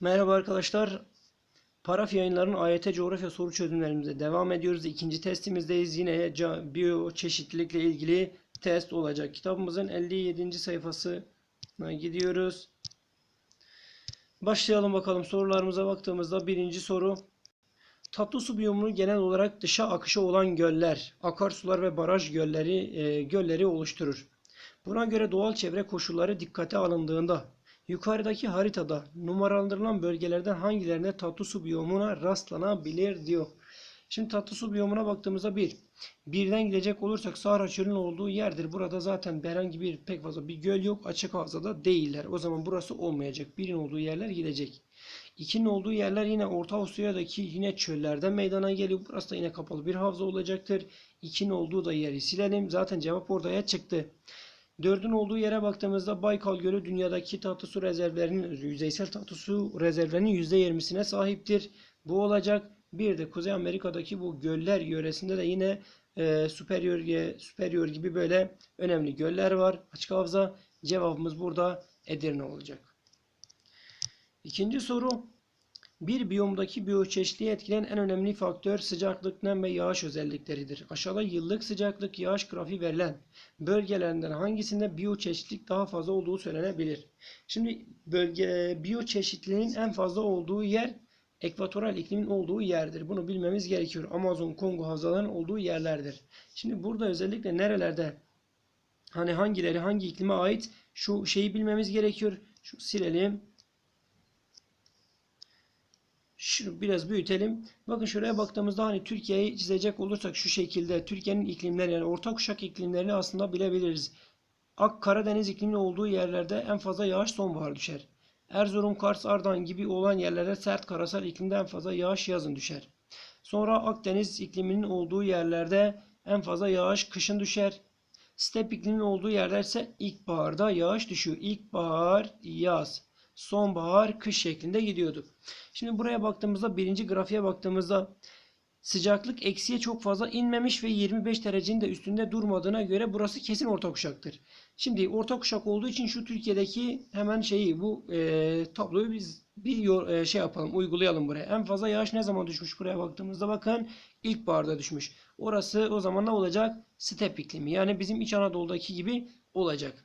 Merhaba arkadaşlar. Paraf yayınlarının AYT coğrafya soru çözümlerimize devam ediyoruz. İkinci testimizdeyiz. Yine ca- biyoçeşitlilikle ilgili test olacak. Kitabımızın 57. sayfasına gidiyoruz. Başlayalım bakalım sorularımıza baktığımızda birinci soru. Tatlı su biyomunu genel olarak dışa akışı olan göller, akarsular ve baraj gölleri e, gölleri oluşturur. Buna göre doğal çevre koşulları dikkate alındığında yukarıdaki haritada numaralandırılan bölgelerden hangilerine tatlı su biyomuna rastlanabilir diyor. Şimdi tatlı su biyomuna baktığımızda bir, birden gidecek olursak Sahra Çölü'nün olduğu yerdir. Burada zaten herhangi bir pek fazla bir göl yok. Açık havzada değiller. O zaman burası olmayacak. Birin olduğu yerler gidecek. İkinin olduğu yerler yine Orta Avustralya'daki yine çöllerden meydana geliyor. Burası da yine kapalı bir havza olacaktır. İkinin olduğu da yeri silelim. Zaten cevap ortaya çıktı. Dördün olduğu yere baktığımızda Baykal Gölü dünyadaki tatlı su rezervlerinin yüzeysel tatlı su rezervlerinin %20'sine sahiptir. Bu olacak. Bir de Kuzey Amerika'daki bu göller yöresinde de yine e, Superior, Superior gibi böyle önemli göller var. Açık havza. Cevabımız burada Edirne olacak. İkinci soru. Bir biyomdaki biyoçeşitliği etkileyen en önemli faktör sıcaklık, nem ve yağış özellikleridir. Aşağıda yıllık sıcaklık, yağış grafiği verilen bölgelerinden hangisinde biyoçeşitlilik daha fazla olduğu söylenebilir. Şimdi bölge biyoçeşitliliğin en fazla olduğu yer ekvatoral iklimin olduğu yerdir. Bunu bilmemiz gerekiyor. Amazon, Kongo havzalarının olduğu yerlerdir. Şimdi burada özellikle nerelerde hani hangileri hangi iklime ait şu şeyi bilmemiz gerekiyor. Şu silelim. Şunu biraz büyütelim. Bakın şuraya baktığımızda hani Türkiye'yi çizecek olursak şu şekilde Türkiye'nin iklimleri yani orta kuşak iklimlerini aslında bilebiliriz. Ak Karadeniz iklimli olduğu yerlerde en fazla yağış sonbahar düşer. Erzurum, Kars, Ardahan gibi olan yerlerde sert karasal iklimde en fazla yağış yazın düşer. Sonra Akdeniz ikliminin olduğu yerlerde en fazla yağış kışın düşer. Step ikliminin olduğu yerler ise ilkbaharda yağış düşüyor. İlkbahar, yaz, sonbahar, kış şeklinde gidiyordu. Şimdi buraya baktığımızda birinci grafiğe baktığımızda sıcaklık eksiye çok fazla inmemiş ve 25 derecenin de üstünde durmadığına göre burası kesin orta kuşaktır. Şimdi orta kuşak olduğu için şu Türkiye'deki hemen şeyi bu e, tabloyu biz bir e, şey yapalım uygulayalım buraya. En fazla yağış ne zaman düşmüş buraya baktığımızda bakın ilkbaharda düşmüş. Orası o zaman ne olacak? Step iklimi. Yani bizim İç Anadolu'daki gibi olacak.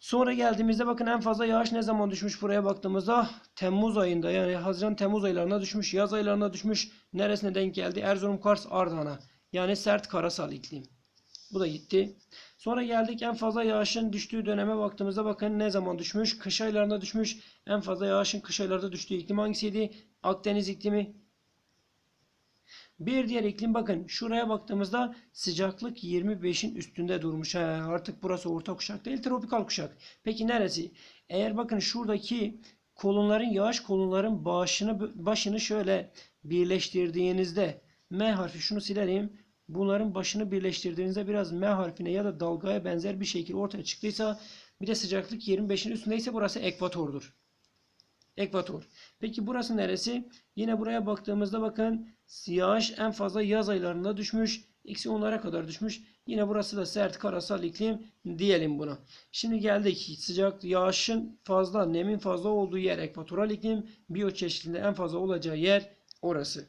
Sonra geldiğimizde bakın en fazla yağış ne zaman düşmüş buraya baktığımızda Temmuz ayında yani Haziran Temmuz aylarına düşmüş, yaz aylarına düşmüş. Neresine denk geldi? Erzurum, Kars, Ardahan'a. Yani sert karasal iklim. Bu da gitti. Sonra geldik en fazla yağışın düştüğü döneme baktığımızda bakın ne zaman düşmüş? Kış aylarında düşmüş. En fazla yağışın kış aylarda düştüğü iklim hangisiydi? Akdeniz iklimi. Bir diğer iklim bakın şuraya baktığımızda sıcaklık 25'in üstünde durmuş. Ha, artık burası orta kuşak değil tropikal kuşak. Peki neresi? Eğer bakın şuradaki kolonların yağış kolonların başını başını şöyle birleştirdiğinizde M harfi şunu silelim. Bunların başını birleştirdiğinizde biraz M harfine ya da dalgaya benzer bir şekil ortaya çıktıysa bir de sıcaklık 25'in üstündeyse burası ekvatordur. Ekvator. Peki burası neresi? Yine buraya baktığımızda bakın yağış en fazla yaz aylarında düşmüş. Eksi onlara kadar düşmüş. Yine burası da sert karasal iklim diyelim buna. Şimdi geldik sıcak yağışın fazla, nemin fazla olduğu yer ekvatoral iklim. Biyoçeşitliliğinde en fazla olacağı yer orası.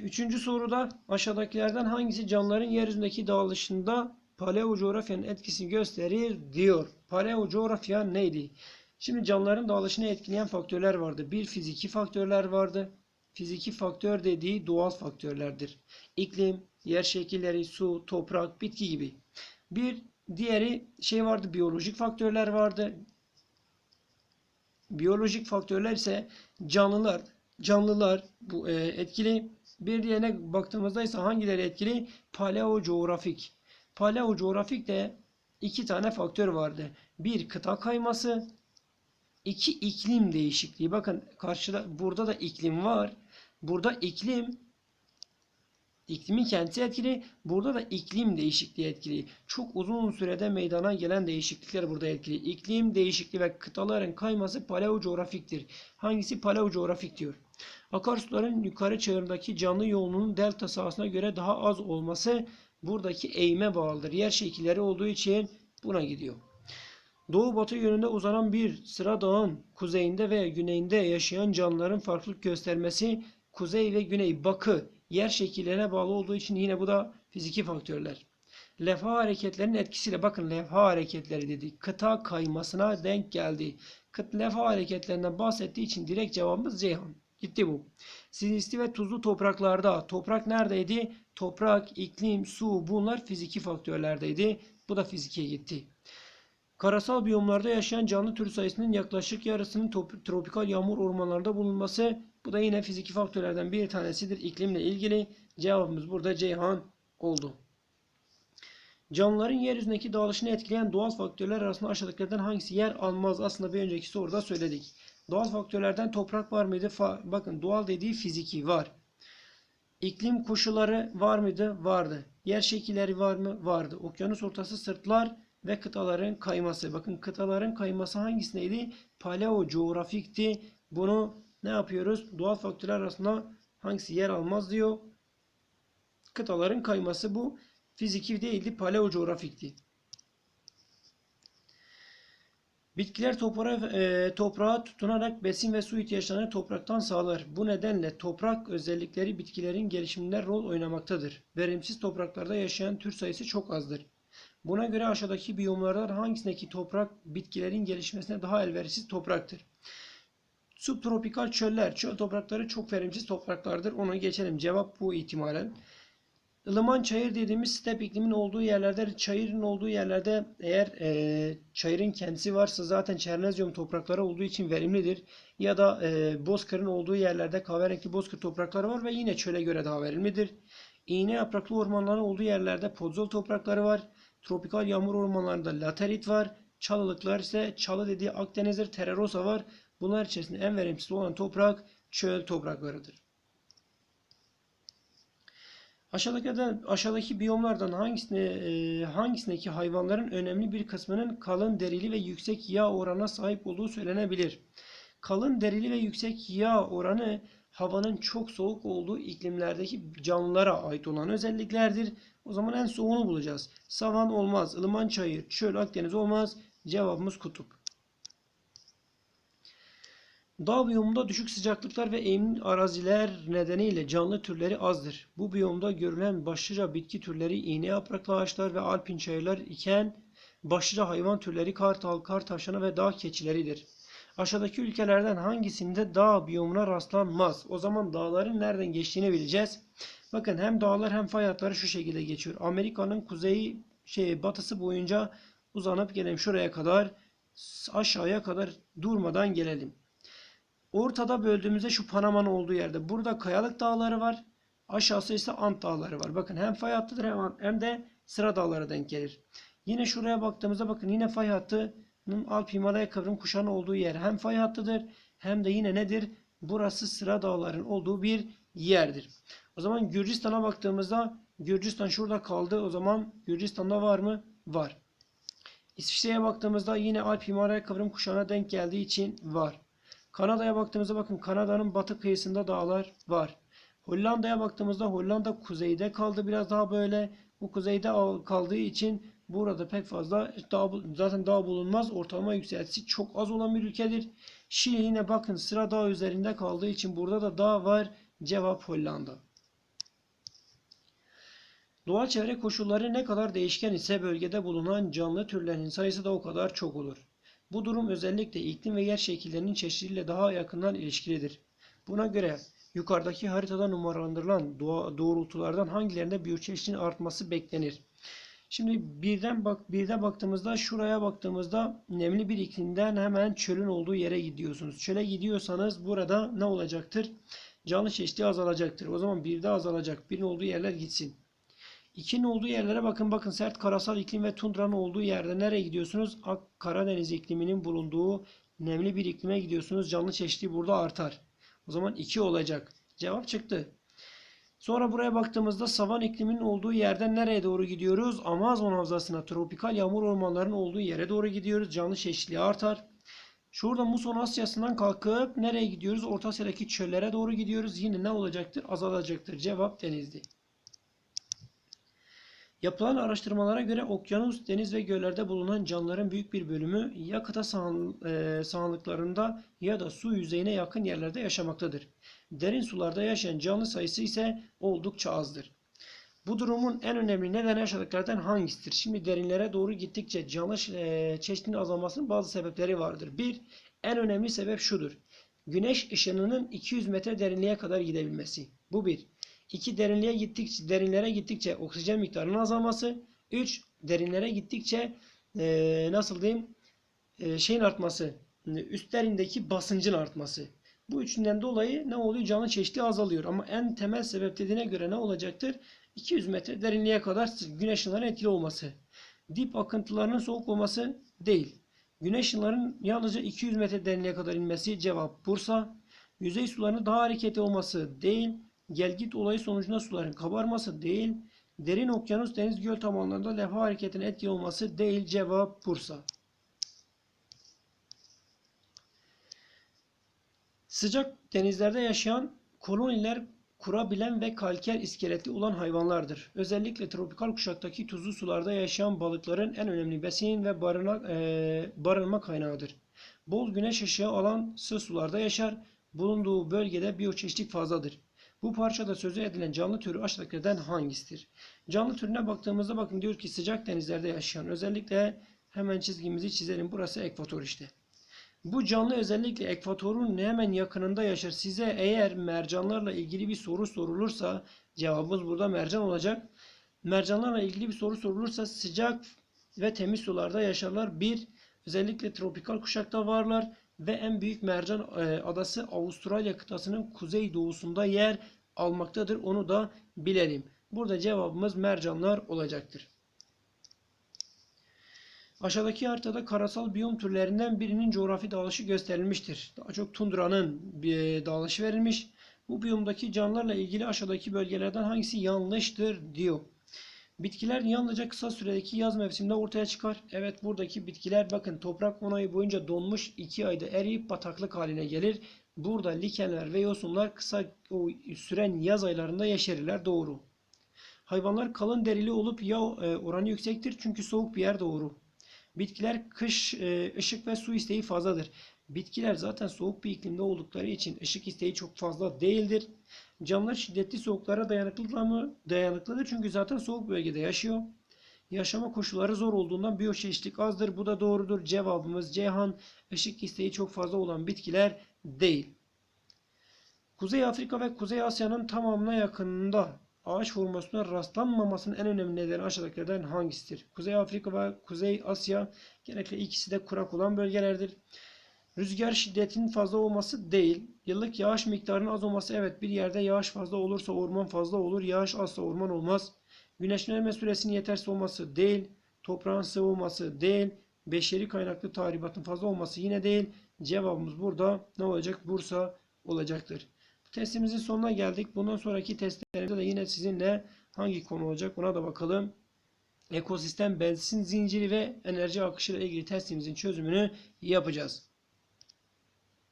Üçüncü soruda aşağıdakilerden hangisi canlıların yeryüzündeki dağılışında paleo coğrafyanın etkisini gösterir diyor. Paleo coğrafya neydi? Şimdi canlıların dağılışını etkileyen faktörler vardı. Bir fiziki faktörler vardı. Fiziki faktör dediği doğal faktörlerdir. İklim, yer şekilleri, su, toprak, bitki gibi. Bir diğeri şey vardı biyolojik faktörler vardı. Biyolojik faktörler ise canlılar, canlılar bu e, etkili. Bir diğerine baktığımızda ise hangileri etkili? Paleocoğrafik. Paleocoğrafik iki tane faktör vardı. Bir kıta kayması, iki iklim değişikliği. Bakın karşıda burada da iklim var. Burada iklim iklimin kendisi etkili. Burada da iklim değişikliği etkili. Çok uzun sürede meydana gelen değişiklikler burada etkili. İklim değişikliği ve kıtaların kayması paleocoğrafiktir. Hangisi paleocoğrafik diyor. Akarsuların yukarı çağrındaki canlı yoğunluğunun delta sahasına göre daha az olması buradaki eğime bağlıdır. Yer şekilleri olduğu için buna gidiyor. Doğu batı yönünde uzanan bir sıra dağın kuzeyinde ve güneyinde yaşayan canlıların farklılık göstermesi kuzey ve güney bakı yer şekillerine bağlı olduğu için yine bu da fiziki faktörler. Levha hareketlerinin etkisiyle bakın levha hareketleri dedik. Kıta kaymasına denk geldi. Kıt levha hareketlerinden bahsettiği için direkt cevabımız Ceyhan. Gitti bu. Sisli ve tuzlu topraklarda toprak neredeydi? Toprak, iklim, su bunlar fiziki faktörlerdeydi. Bu da fizikiye gitti. Karasal biyomlarda yaşayan canlı tür sayısının yaklaşık yarısının tropikal yağmur ormanlarında bulunması bu da yine fiziki faktörlerden bir tanesidir. İklimle ilgili cevabımız burada Ceyhan oldu. Canlıların yeryüzündeki dağılışını etkileyen doğal faktörler arasında aşağıdakilerden hangisi yer almaz? Aslında bir önceki soruda söyledik. Doğal faktörlerden toprak var mıydı? Fa- Bakın doğal dediği fiziki var. İklim koşulları var mıydı? Vardı. Yer şekilleri var mı? Vardı. Okyanus ortası sırtlar ve kıtaların kayması. Bakın kıtaların kayması hangisindeydi? Paleo coğrafikti. Bunu ne yapıyoruz? Doğal faktörler arasında hangisi yer almaz diyor. Kıtaların kayması bu fiziki değildi, paleo coğrafikti. Bitkiler toprağa, e, toprağa tutunarak besin ve su ihtiyaçlarını topraktan sağlar. Bu nedenle toprak özellikleri bitkilerin gelişiminde rol oynamaktadır. Verimsiz topraklarda yaşayan tür sayısı çok azdır. Buna göre aşağıdaki biyomlardan hangisindeki toprak bitkilerin gelişmesine daha elverişsiz topraktır? Subtropikal çöller, çöl toprakları çok verimsiz topraklardır. Onu geçelim. Cevap bu ihtimalen. Ilıman çayır dediğimiz step iklimin olduğu yerlerde, çayırın olduğu yerlerde eğer e, çayırın kendisi varsa zaten çernezyum toprakları olduğu için verimlidir. Ya da e, bozkırın olduğu yerlerde kahverengi bozkır toprakları var ve yine çöle göre daha verimlidir. İğne yapraklı ormanların olduğu yerlerde podzol toprakları var. Tropikal yağmur ormanlarında laterit var. Çalılıklar ise çalı dediği Akdeniz'dir, Tererosa var. Bunlar içerisinde en verimsiz olan toprak çöl topraklarıdır. Aşağıdaki, aşağıdaki biyomlardan hangisine, e, hangisindeki hayvanların önemli bir kısmının kalın derili ve yüksek yağ oranına sahip olduğu söylenebilir. Kalın derili ve yüksek yağ oranı havanın çok soğuk olduğu iklimlerdeki canlılara ait olan özelliklerdir. O zaman en soğuğunu bulacağız. Savan olmaz, ılıman çayır, çöl, Akdeniz olmaz. Cevabımız kutup. Dağ biyomunda düşük sıcaklıklar ve eğimli araziler nedeniyle canlı türleri azdır. Bu biyomda görülen başlıca bitki türleri iğne yapraklı ağaçlar ve alpin çayırlar iken başlıca hayvan türleri kartal, kar tavşanı ve dağ keçileridir. Aşağıdaki ülkelerden hangisinde dağ biyomuna rastlanmaz? O zaman dağların nereden geçtiğini bileceğiz. Bakın hem dağlar hem fay hatları şu şekilde geçiyor. Amerika'nın kuzeyi şey batısı boyunca uzanıp gelelim şuraya kadar aşağıya kadar durmadan gelelim. Ortada böldüğümüzde şu Panama'nın olduğu yerde. Burada kayalık dağları var. Aşağısı ise Ant dağları var. Bakın hem fay hattıdır hem, hem de sıra dağlara denk gelir. Yine şuraya baktığımızda bakın yine fay hattının Alp Himalaya kıvrım kuşağının olduğu yer. Hem fay hattıdır hem de yine nedir? Burası sıra dağların olduğu bir yerdir. O zaman Gürcistan'a baktığımızda Gürcistan şurada kaldı. O zaman Gürcistan'da var mı? Var. İsviçre'ye baktığımızda yine Alp Himalaya kıvrım kuşağına denk geldiği için var. Kanada'ya baktığımızda bakın Kanada'nın batı kıyısında dağlar var. Hollanda'ya baktığımızda Hollanda kuzeyde kaldı biraz daha böyle. Bu kuzeyde kaldığı için burada pek fazla dağ, zaten dağ bulunmaz. Ortalama yükseltisi çok az olan bir ülkedir. Şili yine bakın sıra dağ üzerinde kaldığı için burada da dağ var. Cevap Hollanda. Doğal çevre koşulları ne kadar değişken ise bölgede bulunan canlı türlerin sayısı da o kadar çok olur. Bu durum özellikle iklim ve yer şekillerinin çeşitliliğiyle daha yakından ilişkilidir. Buna göre yukarıdaki haritada numaralandırılan doğrultulardan hangilerinde biyoçeşitliliğin artması beklenir? Şimdi birden bak birde baktığımızda şuraya baktığımızda nemli bir iklimden hemen çölün olduğu yere gidiyorsunuz. Çöle gidiyorsanız burada ne olacaktır? Canlı çeşitliği azalacaktır. O zaman birde azalacak. Birin olduğu yerler gitsin. 2'nin olduğu yerlere bakın. Bakın sert karasal iklim ve tundranın olduğu yerde nereye gidiyorsunuz? Ak Karadeniz ikliminin bulunduğu nemli bir iklime gidiyorsunuz. Canlı çeşitliği burada artar. O zaman 2 olacak. Cevap çıktı. Sonra buraya baktığımızda savan ikliminin olduğu yerden nereye doğru gidiyoruz? Amazon havzasına, tropikal yağmur ormanlarının olduğu yere doğru gidiyoruz. Canlı çeşitliliği artar. Şurada Muson Asyası'ndan kalkıp nereye gidiyoruz? Orta Asya'daki çöllere doğru gidiyoruz. Yine ne olacaktır? Azalacaktır. Cevap denizdi. Yapılan araştırmalara göre okyanus, deniz ve göllerde bulunan canlıların büyük bir bölümü ya kıta sahan, e, sahanlıklarında ya da su yüzeyine yakın yerlerde yaşamaktadır. Derin sularda yaşayan canlı sayısı ise oldukça azdır. Bu durumun en önemli nedeni aşağıdakilerden hangisidir? Şimdi derinlere doğru gittikçe canlı e, çeşitliliğinin azalmasının bazı sebepleri vardır. Bir, en önemli sebep şudur. Güneş ışınının 200 metre derinliğe kadar gidebilmesi. Bu bir. 2. Derinliğe gittikçe, derinlere gittikçe oksijen miktarının azalması. 3. Derinlere gittikçe e, nasıl diyeyim e, şeyin artması. Üstlerindeki basıncın artması. Bu üçünden dolayı ne oluyor? Canlı çeşitliği azalıyor. Ama en temel sebep dediğine göre ne olacaktır? 200 metre derinliğe kadar güneş ışınlarının etkili olması. Dip akıntılarının soğuk olması değil. Güneş ışınlarının yalnızca 200 metre derinliğe kadar inmesi cevap Bursa. Yüzey sularının daha hareketli olması değil. Gelgit olayı sonucunda suların kabarması değil. Derin okyanus deniz göl tabanlarında levha hareketinin etkili olması değil. Cevap Bursa. Sıcak denizlerde yaşayan koloniler kurabilen ve kalker iskeletli olan hayvanlardır. Özellikle tropikal kuşaktaki tuzlu sularda yaşayan balıkların en önemli besin ve barınak, e, barınma kaynağıdır. Bol güneş ışığı alan sığ sularda yaşar. Bulunduğu bölgede biyoçeşitlik fazladır. Bu parçada sözü edilen canlı türü aşağıdakilerden hangisidir? Canlı türüne baktığımızda bakın diyor ki sıcak denizlerde yaşayan özellikle hemen çizgimizi çizelim. Burası ekvator işte. Bu canlı özellikle ekvatorun hemen yakınında yaşar. Size eğer mercanlarla ilgili bir soru sorulursa cevabımız burada mercan olacak. Mercanlarla ilgili bir soru sorulursa sıcak ve temiz sularda yaşarlar. Bir, özellikle tropikal kuşakta varlar ve en büyük mercan e, adası Avustralya kıtasının kuzey doğusunda yer almaktadır. Onu da bilelim. Burada cevabımız mercanlar olacaktır. Aşağıdaki haritada karasal biyom türlerinden birinin coğrafi dağılışı gösterilmiştir. Daha çok tundranın bir dağılışı verilmiş. Bu biyomdaki canlılarla ilgili aşağıdaki bölgelerden hangisi yanlıştır diyor. Bitkiler yalnızca kısa süredeki yaz mevsiminde ortaya çıkar. Evet buradaki bitkiler bakın toprak 10 ay boyunca donmuş 2 ayda eriyip bataklık haline gelir. Burada likenler ve yosunlar kısa süren yaz aylarında yeşerirler doğru. Hayvanlar kalın derili olup yağ e, oranı yüksektir çünkü soğuk bir yer doğru. Bitkiler kış e, ışık ve su isteği fazladır. Bitkiler zaten soğuk bir iklimde oldukları için ışık isteği çok fazla değildir. Canlılar şiddetli soğuklara dayanıklılar mı? Dayanıklıdır çünkü zaten soğuk bölgede yaşıyor. Yaşama koşulları zor olduğundan biyoçeşitlik azdır. Bu da doğrudur. Cevabımız Ceyhan. Işık isteği çok fazla olan bitkiler değil. Kuzey Afrika ve Kuzey Asya'nın tamamına yakınında ağaç formasyonuna rastlanmamasının en önemli nedeni aşağıdakilerden hangisidir? Kuzey Afrika ve Kuzey Asya genellikle ikisi de kurak olan bölgelerdir. Rüzgar şiddetinin fazla olması değil. Yıllık yağış miktarının az olması evet bir yerde yağış fazla olursa orman fazla olur. Yağış azsa orman olmaz. Güneşlenme süresinin yetersiz olması değil. Toprağın sıvı olması değil. Beşeri kaynaklı tahribatın fazla olması yine değil. Cevabımız burada ne olacak? Bursa olacaktır. Testimizin sonuna geldik. Bundan sonraki testlerimizde de yine sizinle hangi konu olacak ona da bakalım. Ekosistem, besin zinciri ve enerji akışı ile ilgili testimizin çözümünü yapacağız.